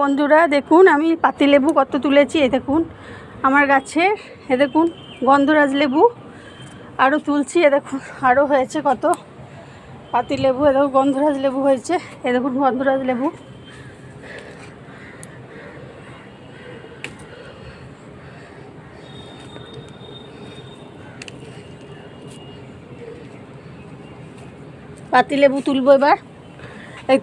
বন্ধুরা, দেখুন, আমি পাতিলেবু কত তুলেছি এ দেখুন, আমার গাছের এ দেখুন, গন্ধরাজ লেবু আরও তুলছি এ দেখুন আরও হয়েছে কত পাতিলেবু এ দেখুন, গন্ধরাজ লেবু হয়েছে এ দেখুন, গন্ধরাজ লেবু। পাতিলেবু তুলবো এবার।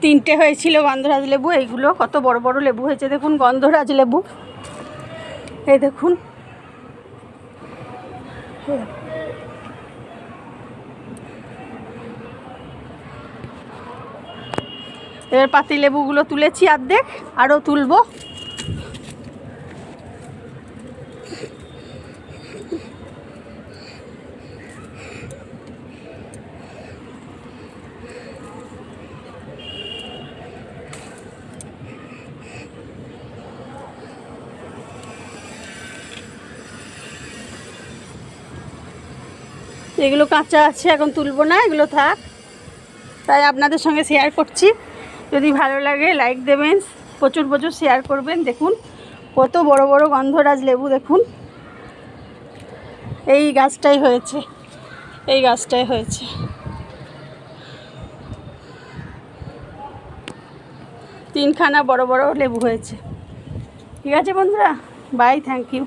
তিনটে হয়েছিল গন্ধরাজ লেবু, এইগুলো কত বড় বড় লেবু হয়েছে দেখুন, গন্ধরাজ লেবু। এই দেখুন। এবার পাতি লেবুগুলো তুলেছি অর্ধেক আরও তুলবো। এগুলো কাঁচা আছে, এখন তুলবো না, এগুলো থাক। তাই আপনাদের সঙ্গে শেয়ার করছি। যদি ভালো লাগে লাইক দেবেন, প্রচুর প্রচুর শেয়ার করবেন, দেখুন। কত বড় বড় গন্ধরাজ লেবু, দেখুন। এই গাছটাই হয়েছে, এই গাছটাই হয়েছে। তিনখানা বড় বড় লেবু হয়েছে। ঠিক আছে বন্ধুরা? Bye thank you